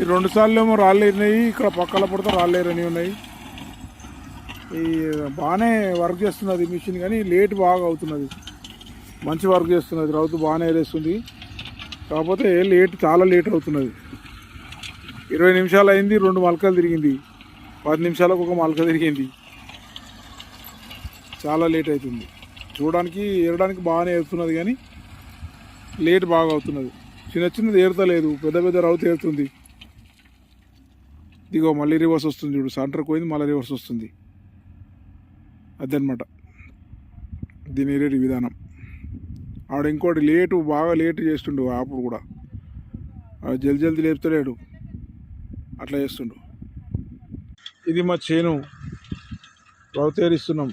ఈ రెండు సార్లు ఏమో రాళ్ళు ఇక్కడ పక్కల పడితే రాళ్ళు ఏరని ఉన్నాయి. ఈ బాగానే వర్క్ చేస్తున్నది మిషన్ కానీ లేట్ బాగా అవుతున్నది. మంచి వర్క్ చేస్తున్నది రౌతు బాగానే ఏరేస్తుంది కాకపోతే లేట్ చాలా లేట్ అవుతున్నది. ఇరవై నిమిషాలు అయింది రెండు మలకలు తిరిగింది. పది నిమిషాలకు ఒక మలక తిరిగింది. చాలా లేట్ అవుతుంది. చూడడానికి ఏరడానికి బాగానే ఏరుతున్నది కానీ లేట్ బాగా అవుతున్నది. చిన్న చిన్నది ఏరుతలేదు పెద్ద పెద్ద రౌతు ఏరుతుంది. ఇదిగో మళ్ళీ రివర్స్ వస్తుంది చూడు. సెంటర్కి పోయింది మళ్ళీ రివర్స్ వస్తుంది. అదనమాట దీని రేటు విధానం. ఆడ ఇంకోటి లేటు బాగా లేటు చేస్తుండు అప్పుడు కూడా. ఆడ జల్ది జల్ది లేపుతలేడు. అట్లా చేస్తుండు. ఇది మా చేను. రౌతేరిస్తున్నాం